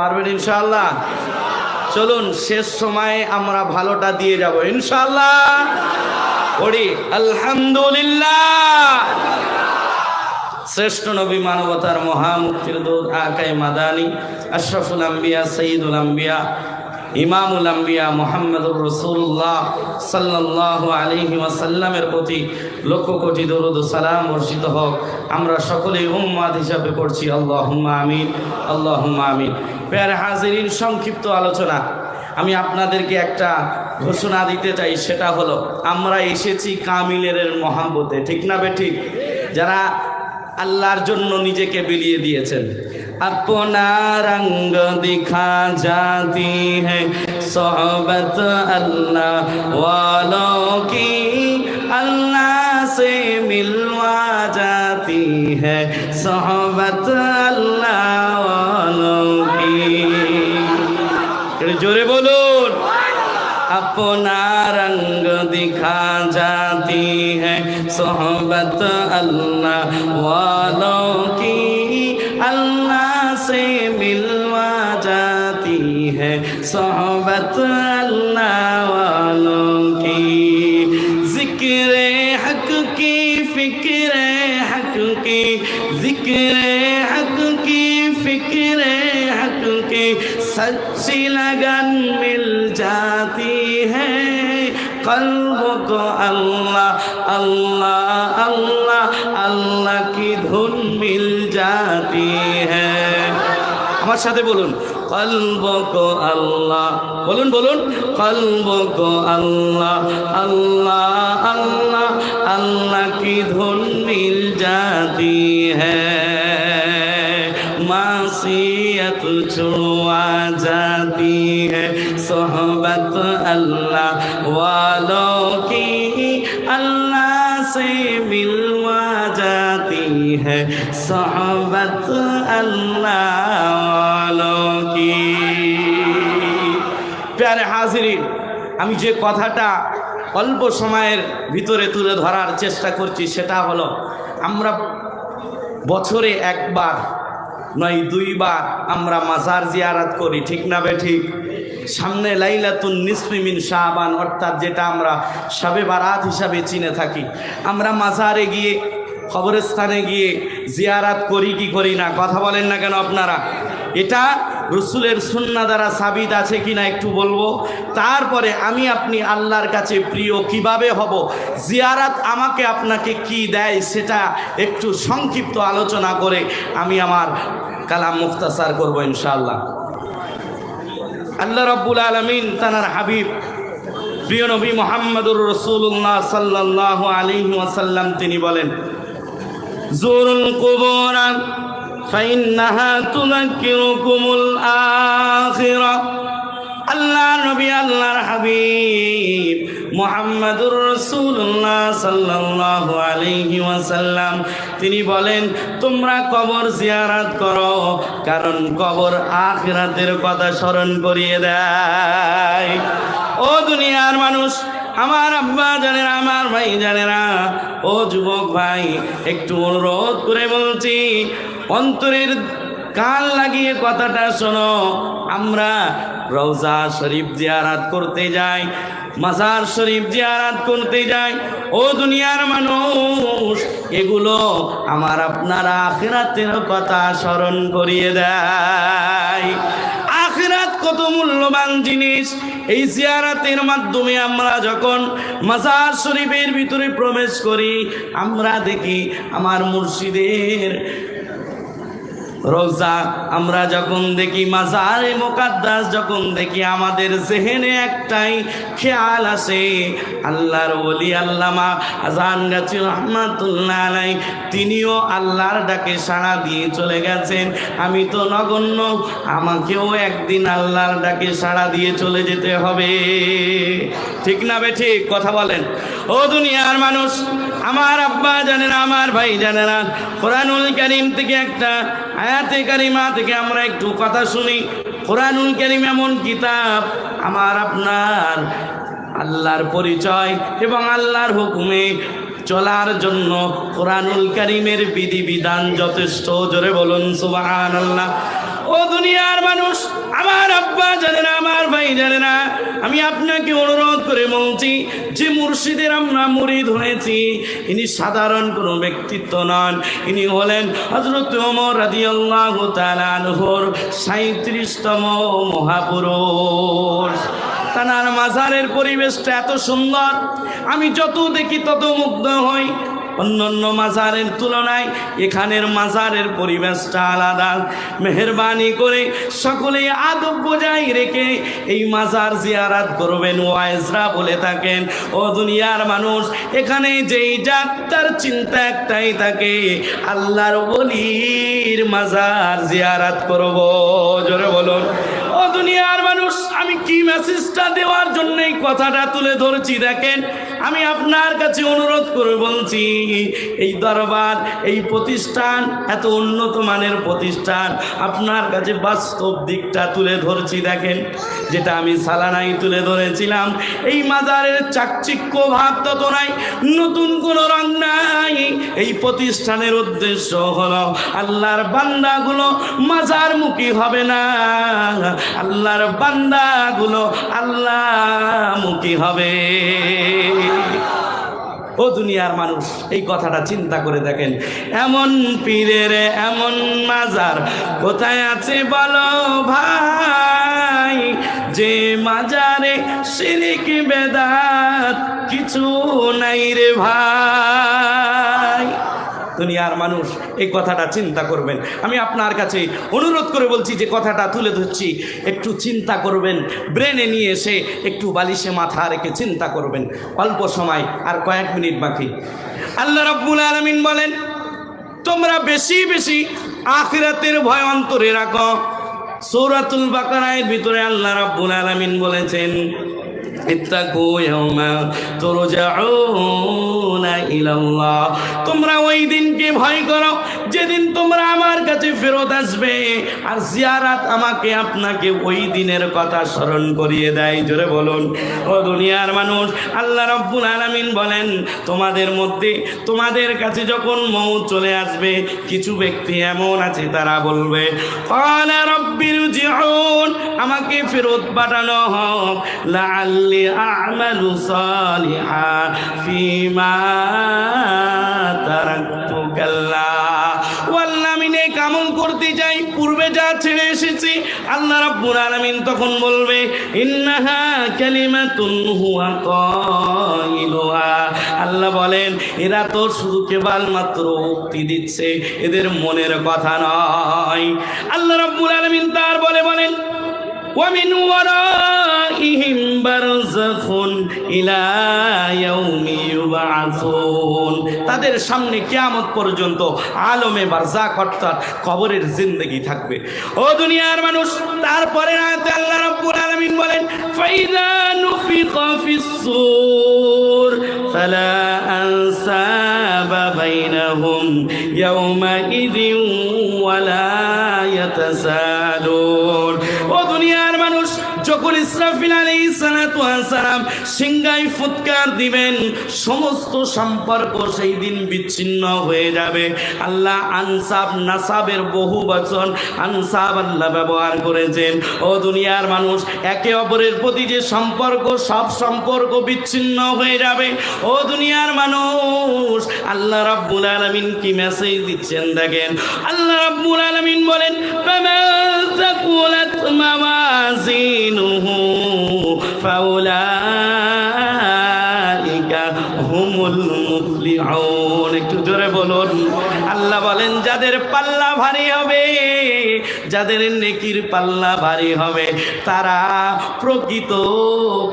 পারবেন ইনশাল্লাহ চলুন, শেষ সময়ে আমরা ভালোটা দিয়ে যাব। ইনশাল্লাহ পড়ি, আলহামদুলিল্লাহ। শ্রেষ্ঠ নবী মানবতার মহামুক্তির দূত আকাই মাদানি, আশরাফুল আম্বিয়া, সঈদুল আম্বিয়া ইমামুল আম্বিয়া মোহাম্মদুর রসুল্লাহ সাল্লাহ আলহি ওয়াসাল্লামের প্রতি লক্ষ কোটি দরুদ সালাম বর্ষিত হোক। আমরা সকলেই উম্মাদ হিসাবে পড়ছি। আল্লাহ আমিন আল্লাহ আমিন। প্যার হাজিরিন, সংক্ষিপ্ত আলোচনা। আমি আপনাদেরকে একটা ঘোষণা দিতে চাই, সেটা হলো, আমরা এসেছি কামিলের মহাব্বতে, ঠিক না বে ঠিক? যারা আল্লাহর জন্য নিজেকে বিলিয়ে দিয়েছেন। अपना रंग दिखा जाती है सोहबत अल्लाह वालों की अल्लाह से मिलवा जाती है सोहबत अल्लाह वालों की जोरे बोलून अपना रंग दिखा जाती है सोहबत अल्लाह जिक्र हक की फिक्र हक की जिक्र हक की फिक्र हक की सच्ची लगन मिल जाती है कल्ब को अल्लाह अल्लाह अल्लाह अल्लाह की धुन मिल जाती है আমার সাথে বলুন কলবক আল্লাহ। বলুন বলুন। কলবক আল্লাহ আল্লাহ আল্লাহ আল্লাহ কি ধন মিল জাতি হাসিয়ত ছোয়া জাতি হ্যাঁ আল্লাহ, ওয়ালো প্যারে হাজিরিন, আমি যে কথাটা অল্প সময়ের ভিতরে তুলে ধরার চেষ্টা করছি সেটা হলো, আমরা বছরে একবার নয়, দুইবার আমরা মাজার জিয়ারাত করি, ঠিক না বে ঠিক? সামনে লাইলাতুন নিসমিমিন শাহবান অর্থাৎ যেটা আমরা সবে বারাত হিসাবে চিনে থাকি। আমরা মাজারে গিয়ে, কবরস্থানে গিয়ে জিয়ারাত করি কি করি না, কথা বলেন না কেন আপনারা? এটা রসুলের সুন্না দ্বারা সাবিত আছে কিনা একটু বলব? তারপরে আমি আপনি আল্লাহর কাছে প্রিয় কীভাবে হব? জিয়ারাত আমাকে আপনাকে কি দেয় সেটা একটু সংক্ষিপ্ত আলোচনা করে আমি আমার কালাম মুখতাসার করব ইনশাআল্লাহ। আল্লাহ রব্বুল আলমিন তানার হাবিব, প্রিয় নবী মোহাম্মদুর রসুল্লাহ সাল্লাহ আলী ওয়াসাল্লাম, তিনি বলেন, জোরুল কুবরা فإنها تذكركم الآخرة আল্লাহ নবী আল্লাহর হাবিব মোহাম্মদুর রসুল্লাহ সাল্লাল্লাহু আলাইহি ওয়াসাল্লাম তিনি বলেন তোমরা কবর জিয়ারাত করো কারণ কবর আখিরাতের কথা স্মরণ করিয়ে দেয় ও দুনিয়ার মানুষ আমার আব্বা জানেরা, আমার ভাই জানেরা, ও যুবক ভাই, একটু অনুরোধ করে বলছি, অন্তরের কাল লাগিয়ে কথাটা শোনো। আমরা রওজা শরীফ জিয়ারাত করতে যাই, মাজার শরীফ জিয়ারাত করতে যাই। ও দুনিয়ার মানুষ, এগুলো আমার আপনারা আখিরাতের কথা স্মরণ করিয়ে দেয়। আখিরাত কত মূল্যবান জিনিস। এই জিয়ারাতের মাধ্যমে আমরা যখন মাজার শরীফের ভিতরে প্রবেশ করি, আমরা দেখি আমার মুর্শিদের রোজা, আমরা যখন দেখি মাজারে মোকাদ্দাস, যখন দেখি আমাদের জেহেনে একটাই খেয়াল আসে, আল্লাহর ওলি, আল্লামা আজান গাছি রহমাতুল্লাহ আলাই, তিনিও আল্লাহর ডাকে সাড়া দিয়ে চলে গেছেন। আমি তো নগণ্য, আমাকেও একদিন আল্লাহর ডাকে সাড়া দিয়ে চলে যেতে হবে। ঠিক না বে ঠিক? কথা বলেন। ও দুনিয়ার মানুষ, আমার আব্বা জানে না আমার ভাই জানে না কোরআনুল করিম থেকে একটা আয়াতে কারিমা থেকে আমরা একটু কথা শুনি। কোরআনুল কারিম এমন কিতাব, আমার আপনার আল্লাহর পরিচয় এবং আল্লাহর হুকুমে চলার জন্য কোরআনুল করিমের বিধিবিধান যথেষ্ট। জোরে বলুন সুবাহ আল্লাহ ও দুনিয়ার মানুষ, আমার আব্বা জানে না, আমার ভাই জানে না। আমি আপনাকে অনুরোধ করে বলছি, যে মুর্শিদের আমরা মুরিদ হয়েছি, ইনি সাধারণ কোনো ব্যক্তিত্ব নন। ইনি হলেন হজরত রাদিয়াল্লাহু তাআলা আনহুর সাঁত্রিশতম মহাপুরুষ। তানার মাজারের পরিবেশটা এত সুন্দর, আমি যত দেখি তত মুগ্ধ হই। অন্যান্য মাজারের তুলনায় এখানের মাজারের পরিবেশটা আলাদা। মেহরবানি করে সকলে আদব বজায় রেখে এই মাজার জিয়ারাত করবেন, ওয়াইজরা বলে থাকেন, ও দুনিয়ার মানুষ, এখানে যেই যাক, তার চিন্তা একটাই থাকে, আল্লাহর বলির মাজার জিয়ারাত করব। জোরে বলুন। দুনিয়ার মানুষ, আমি কি মেসেজটা দেওয়ার জন্য এই কথাটা তুলে ধরছি দেখেন? আমি আপনার কাছে অনুরোধ করে বলছি, এই দরবার, এই প্রতিষ্ঠান এত উন্নত মানের প্রতিষ্ঠান, আপনার কাছে বাস্তব দিকটা তুলে ধরছি দেখেন, যেটা আমি সালানাই তুলে ধরেছিলাম। এই মাজারের চাকচিক্য ভাব তত নাই, নতুন কোনো রং নাই। এই প্রতিষ্ঠানের উদ্দেশ্য হলো, আল্লাহর বান্দাগুলো মাজার মুখী হবে না। আল্লাহর বান্দাগুলো আল্লাহ মুখী হবে। ও দুনিয়ার মানুষ, এই কথাটা চিন্তা করে দেখেন। এমন পীরের, এমন মাজার, কোথায় আছে বলো ভাই? যে মাজারে শিরিক বেদাত কিছু নাই রে ভাই। দুনিয়ার মানুষ এই কথাটা চিন্তা করবেন। আমি আপনার কাছে অনুরোধ করে বলছি যে কথাটা তুলে ধরছি, একটু চিন্তা করবেন, ব্রেনে নিয়ে এসে একটু বালিশে মাথা রেখে চিন্তা করবেন। অল্প সময় আর কয়েক মিনিট বাকি। আল্লাহ রাব্বুল আলামিন বলেন, তোমরা বেশি বেশি আখিরাতের ভয় অন্তরে রাখো। সৌরাতুল বাকারায়ের ভিতরে আল্লাহ রাব্বুল আলামিন বলেছেন তোমরা ওই দিনকে ভয় করো যেদিন তোমরা আমার কাছে ফেরত আসবে, আর জিয়ারাত আমাকে আপনাকে ওই দিনের কথা স্মরণ করিয়ে দেয়। জোরে বলুন, ও দুনিয়ার মানুষ, আল্লাহ রব্বুল আলামিন বলেন, তোমাদের মধ্যে, তোমাদের কাছে যখন মৌ চলে আসবে, কিছু ব্যক্তি এমন আছে, তারা বলবে আমাকে ফেরত পাঠানো হোক। লাআল্লি আ'মালু সালিহা ফিমা আমল করতে চাই পূর্বে যা ছেড়ে এসেছি, আল্লাহ রাব্বুল আলামিন তখন বলবে, ইন্নাহা কালিমাতুন হুয়া কাইলুহা আল্লাহ বলেন, এরা তো শুধু কেবল মাত্র উক্তি দিচ্ছে, এদের মনের কথা নয়। আল্লাহ রাব্বুল আলামিন তার বলে বলেন ومن ورائهم برزخ إلى يوم يبعثون তাদের সামনে কিয়ামত পর্যন্ত আলমে বারজাক অর্থাৎ কবরের জিন্দগি থাকবে ও দুনিয়ার মানুষ তারপরে আয়াতে আল্লাহ রাব্বুল আলামিন বলেন ফাইদা নুফিখা ফিস সূর ফালা আনসাবা বাইনাহুম ইয়াউমাইদিন ওয়ালা ইয়াতাসালুন ও দুনিয়ার মানুষ যখন ইসরাফিল আলী সালাম সিংহায় ফুৎকার দিবেন, সমস্ত সম্পর্ক সেই দিন বিচ্ছিন্ন হয়ে যাবে। আল্লাহ আনসাব, নাসাবের বহু বচন আনসাব আল্লাহ ব্যবহার করেছেন। ও দুনিয়ার মানুষ, একে অপরের প্রতি যে সম্পর্ক, সব সম্পর্ক বিচ্ছিন্ন হয়ে যাবে। ও দুনিয়ার মানুষ, আল্লাহ রাব্বুল আলমিন কি মেসেজ দিচ্ছেন দেখেন। আল্লাহ রাব্বুল আলমিন বলেন মামা ফাউলাইকা হুমুল মুফলিউন। একটু জোরে বলুন। আল্লাহ বলেন, যাদের পাল্লা ভারী হবে, যাদের নেকির পাল্লা ভারী হবে, তারা প্রকৃত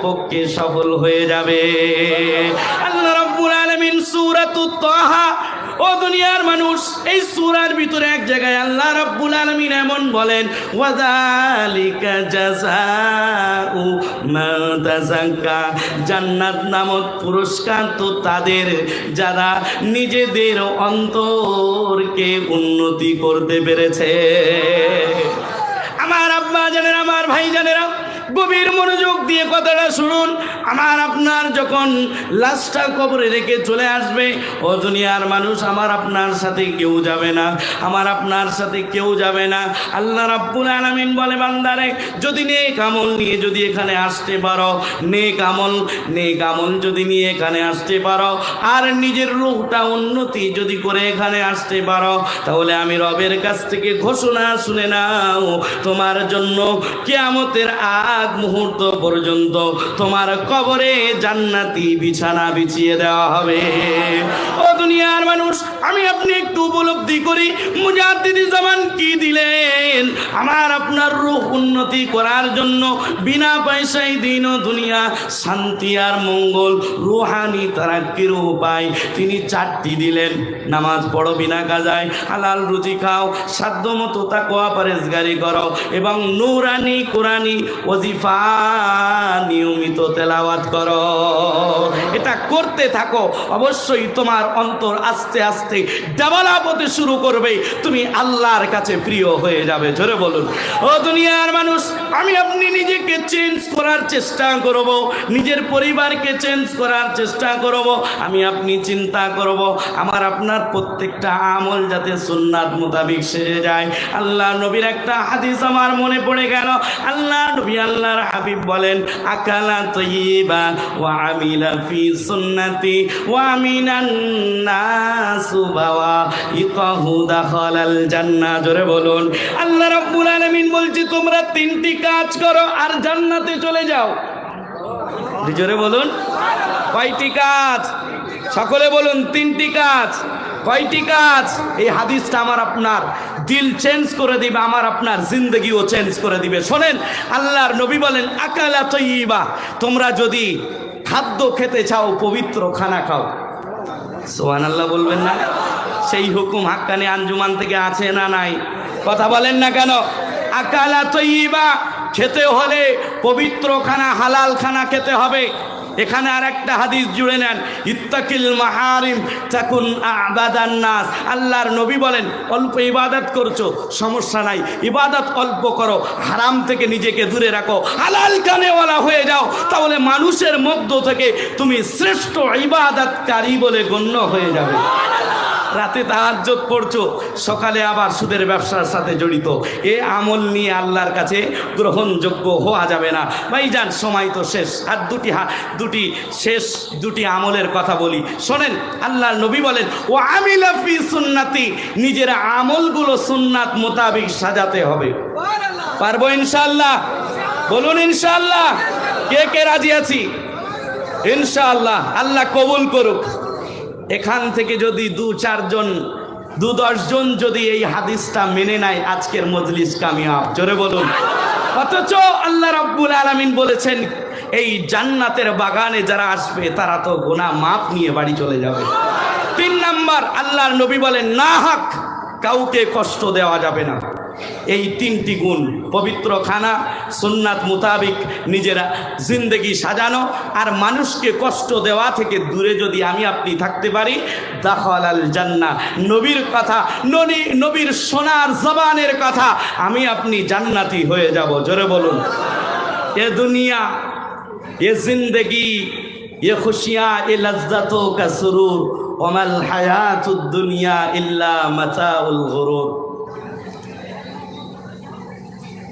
পক্ষে সফল হয়ে যাবে। আল্লাহ রাব্বুল আলামিন সূরাতুত তাহা ও দুনিয়ার মানুষ, এই সূরার ভিতরে এক জায়গায় আল্লাহ রাব্বুল আলামিন এমন বলেন, ওয়াযালিকা জাযাউ মান তাযাক্কা। জান্নাত নামক পুরস্কার তো তাদের, যারা নিজেদের অন্তরকে উন্নতি করতে পেরেছে। আমার আব্বা জানেন আমার ভাই জানেরা গভীর মনোযোগ দিয়ে কথাটা শুনুন। আমার আপনার যখন লাশটা কবরে রেখে চলে আসবে, ও দুনিয়ার মানুষ, আমার আপনার সাথে কেউ যাবে না। আমার আপনার সাথে কেউ যাবে না। আল্লাহ রাব্বুল আলামিন বলে, বান্দারে, যদি নেক আমল নিয়ে যদি এখানে আসতে পারো, নেক আমল নেক আমল যদি নিয়ে এখানে আসতে পারো, আর নিজের রূপটা উন্নতি যদি করে এখানে আসতে পারো, তাহলে আমি রবের কাছ থেকে ঘোষণা শুনে নাও, তোমার জন্য কিয়ামতের আগ মুহূর্ত পর্যন্ত তোমার কবরে জান্নাতি বিছানা বিছিয়ে দেওয়া হবে। ও দুনিয়ার মানুষ, আমি আপনি একটু উপলব্ধি করি, মুজাদ্দিদি জামান কি দিলেন? আমার আপনার রূপ উন্নতি করার জন্য বিনা পয়সায় দিন দুনিয়া, শান্তি আর মঙ্গল, রুহানি তারাক্কির উপায় তিনি চারটি দিলেন। নামাজ পড়ো বিনা কাজায়, হালাল রুচি খাও সাধ্য মতো তাকোয়া পারেজগারি করো এবং নুরানি কোরআনি ওজিফা নিয়মিত তেলাওয়াত করো। এটা করতে থাকো, অবশ্যই তোমার অন্তর আস্তে আস্তে ডেভেলপ হতে শুরু করবে। তুমি আল্লাহর কাছে প্রিয় হয়ে যাবে ধরে বলুন। ও দুনিয়ার মানুষ, আমি আপনি নিজেকে চেঞ্জ করার চেষ্টা করব, নিজের পরিবারকে চেঞ্জ করার চেষ্টা করব, আমি আপনি চিন্তা করব, আমার আপনার প্রত্যেকটা আমল যাতে সুন্নাত মোতাবিক সেরে যায়। আল্লাহ নবীর একটা হাদিস আমার মনে পড়ে গেল, আল্লাহ নবী আল্লাহর হাবিব বলেন, আকালা তৈবা ওয়া আমিলা ফি সুন্নতি ওয়া মিনান নাসু বাওয়া জোরে বলুন, আল্লাহ রাব্বুল আলামিন বলছে, তোমরা তিনটি কাজ করো আর জান্নাতে চলে যাও। জোরে বলুন। কয়টি কাজ? সকলে বলুন, তিনটি কাজ। কয়টি কাজ? এই হাদিসটা আমার আপনার দিল চেঞ্জ করে দিবে, আমার আপনার জিন্দগিও চেঞ্জ করে দিবে। শোনেন, আল্লাহর নবী বলেন, আকালা তৈবা তোমরা যদি খাদ্য খেতে চাও, পবিত্র খানা খাও। সোহান আল্লাহ বলবেন না? সেই হুকুম হাক্কানি আঞ্জুমান থেকে আছে না নাই? কথা বলেন না কেন? আকালা তৈবা খেতে হলে পবিত্র খানা হালাল খানা খেতে হবে। এখানে আর একটা হাদিস জুড়ে নেন, ইত্তাকিল মাহারিম তাকুন আবাদান নাস। আল্লাহর নবী বলেন, অল্প ইবাদত করছ, সমস্যা নাই। ইবাদত অল্প করো, হারাম থেকে নিজেকে দূরে রাখো। হালাল কানেওয়ালা হয়ে যাও, তাহলে মানুষের মধ্য থেকে তুমি শ্রেষ্ঠ ইবাদতকারী বলে গণ্য হয়ে যাবে। রাতে তাহাজ্জত পড়ছো, সকালে আবার সুদের ব্যবসার সাথে জড়িত। এ আমল নিয়ে আল্লাহর কাছে গ্রহণযোগ্য হওয়া যাবে না। ভাই যান সময় তো শেষ। আর দুটি হা দুটি শেষ, দুটি আমলের কথা বলি। শোনেন, আল্লাহর নবী বলেন, ও আমিলা ফি সুন্নাতি নিজের আমলগুলো সুন্নাত মোতাবিক সাজাতে হবে। পারব ইনশাল্লাহ বলুন ইনশাল্লাহ কে কে রাজি আছি? ইনশাআল্লাহ। আল্লাহ কবুল করুক। এখান থেকে যদি দু চারজন, দু দশজন যদি এই হাদিসটা মেনে নেয়, আজকের মজলিস কামিয়াব। জোরে বলুন। অথচ আল্লাহ রাব্বুল আলামিন বলেছেন, এই জান্নাতের বাগানে যারা আসবে, তারা তো গোনা মাপ নিয়ে বাড়ি চলে যাবে। তিন নাম্বার, আল্লাহর নবী বলেন, না হাক, কাউকে কষ্ট দেওয়া যাবে না। এই তিনটি গুণ পবিত্র খানা সুন্নাত মোতাবিক নিজেরা জিন্দেগি সাজানো আর মানুষকে কষ্ট দেওয়া থেকে দূরে যদি আমি আপনি থাকতে পারি দাখল আল জান্না নবীর কথা, ননি, নবীর সোনার জবানের কথা আমি আপনি জান্নাতি হয়ে যাব, জোরে বলুন। এ দুনিয়া, এ জিন্দেগি, এ খুশিয়া, এ লজ্জাত কাসরুর। অমাল হায়াত উদ্দুনিয়া ইল্লা মাতাউল গরুর।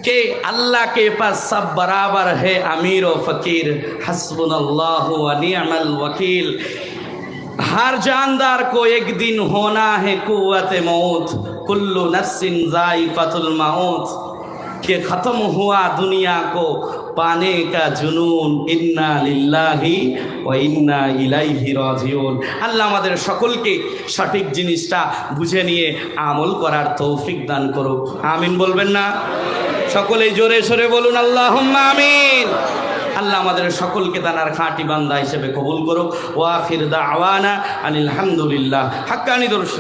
کہ اللہ کے پاس سب برابر ہے، امیر و فقیر۔ حسبن اللہ و نعم الوکیل۔ ہر جاندار کو ایک دن ہونا ہے قوت موت۔ کلو نفس زائفت الموت۔ کہ ختم ہوا دنیا کو পানে কা জুনুন, ইন্না লিল্লাহি ও ইন্না ইলাইহি রাজিউন। আল্লাহ আমাদের সকলকে সঠিক জিনিসটা বুঝে নিয়ে আমল করার তৌফিক দান করুক। আমিন বলবেন না? সকলেই জোরে সরে বলুন আল্লাহ আমিন। আল্লাহ আমাদের সকলকে তানার খাঁটি বান্দা হিসেবে কবুল করুক। ওয়াফির দা আওয়ানা আনিল হামদুলিল্লাহ। হাক্কানি দর্শন